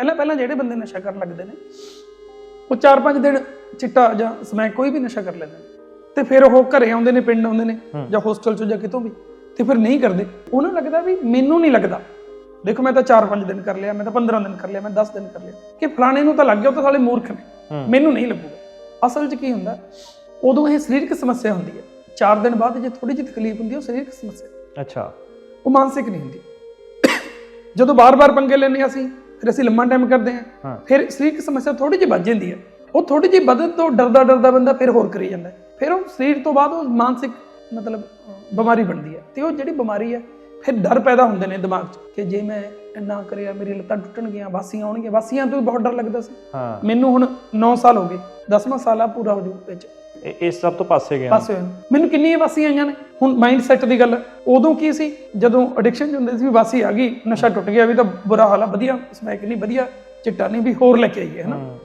ਪਹਿਲਾਂ ਪਹਿਲਾਂ ਜਿਹੜੇ ਬੰਦੇ ਨਸ਼ਾ ਕਰਨ ਲੱਗਦੇ ਨੇ ਉਹ 4-5 ਦਿਨ ਚਿੱਟਾ ਜਾਂ ਸਮੈਕ ਕੋਈ ਵੀ ਨਸ਼ਾ ਕਰ ਲੈਂਦੇ ਨੇ। ਤੇ ਫਿਰ ਉਹ ਘਰੇ ਆਉਂਦੇ ਨੇ ਪਿੰਡ ਆਉਂਦੇ ਨੇ ਜਾਂ ਹੋਸਟਲ ਚੋਂ ਜਾਂ ਕਿਤੋਂ ਵੀ ਤੇ ਫਿਰ ਨਹੀਂ ਕਰਦੇ। ਉਹਨਾਂ ਨੂੰ ਲੱਗਦਾ ਵੀ ਮੈਨੂੰ ਨਹੀਂ ਲੱਗਦਾ। ਦੇਖੋ ਮੈਂ ਤਾਂ 4-5 ਦਿਨ ਕਰ ਲਿਆ ਮੈਂ ਤਾਂ 15 ਦਿਨ ਕਰ ਲਿਆ ਮੈਂ 10 ਦਿਨ ਕਰ ਲਿਆ। ਕਿ ਫਲਾਣੇ ਨੂੰ ਤਾਂ ਲੱਗ ਗਿਆ ਉਹ ਤਾਂ ਸਾਲੇ ਮੂਰਖ ਨੇ। ਮੈਨੂੰ ਨਹੀਂ ਲੱਗੂਗਾ। ਅਸਲ 'ਚ ਕੀ ਹੁੰਦਾ ਉਦੋਂ ਇਹ ਸਰੀਰਕ ਸਮੱਸਿਆ ਹੁੰਦੀ ਹੈ। 4 ਦਿਨ ਬਾਅਦ ਜੇ ਥੋੜੀ ਜਿਹੀ ਤਕਲੀਫ ਹੁੰਦੀ ਹੈ ਉਹ ਸਰੀਰਕ ਸਮੱਸਿਆ। ਅੱਛਾ। ਉਹ ਮਾਨਸਿਕ ਨਹੀਂ ਹੁੰਦੀ। ਜਦੋਂ ਬਾਰ-ਬਾਰ ਪੰਗੇ ਹਾਂ ਅਸੀਂ ਫਿਰ ਅਸੀਂ ਲੰਮਾ ਟਾਈਮ ਕਰਦੇ ਹਾਂ। ਫਿਰ ਸਰੀਰਕ ਸਮੱਸਿਆ ਥੋੜੀ ਜਿਹੀ ਵੱਧ ਜਾਂਦੀ ਹੈ। ਉਹ ਥੋੜੀ ਜਿਹੀ ਵਧਣ ਤੋਂ ਡਰਦਾ ਡਰਦਾ ਬੰਦਾ ਫਿਰ ਹੋਰ ਕਰੀ ਜਾਂਦਾ। ਫਿਰ ਉਹ ਸਰੀਰ ਤੋਂ ਬਾਅਦ ਉਹ ਮਾਨਸਿਕ ਮਤਲਬ ਬਿਮਾਰੀ ਬਣਦੀ ਹੈ। ਤੇ ਉਹ ਜਿਹੜੀ ਬਿਮਾਰੀ ਹੈ ਫਿਰ ਡਰ ਪੈਦਾ ਹੁੰਦੇ ਨੇ ਦਿਮਾਗ 'ਚ ਕਿ ਜੇ ਮੈਂ ਇੰਨਾ ਕਰਿਆ ਮੇਰੀ ਲੱਤਾਂ ਟੁੱਟਣਗੀਆਂ ਵਾਸੀਆਂ ਆਉਣਗੀਆਂ ਵਾਸੀਆਂ ਤੋਂ ਵੀ ਬਹੁਤ ਡਰ ਲੱਗਦਾ ਸੀ। ਮੈਨੂੰ ਹੁਣ 9 ਸਾਲ ਹੋ ਗਏ। 10ਵਾਂ ਸਾਲ ਆ ਪੂਰਾ ਹੋ ਜੂ ਵਿੱਚ। ਇਸ ਸਭ ਤੋਂ ਪਾਸੇ ਗਿਆ। ਪਾਸੇ ਹੋਏ ਨੂੰ। ਮੈਨੂੰ ਕਿੰਨੀਆਂ ਵਾਸੀਆਂ ਆਈਆਂ ਨੇ? ਹੁਣ ਮਾਈਂਡ ਸੈਟ ਦੀ ਗੱਲ ਉਦੋਂ ਕੀ ਸੀ? ਜਦੋਂ ਐਡਿਕਸ਼ਨ ਹੁੰਦੇ ਸੀ ਵੀ ਵਾਸੀ ਆ ਗਈ ਨਸ਼ਾ ਟੁੱਟ ਗਿਆ ਵੀ ਤਾਂ ਬੁਰਾ ਹਾਲ ਆ ਵਧੀਆ। ਸਮੈਕ ਨਹੀਂ ਵਧੀਆ ਚਿੱਟਾ ਨਹੀਂ ਵੀ ਹੋਰ ਲੈ ਕੇ ਆਈਏ ਹਨਾ।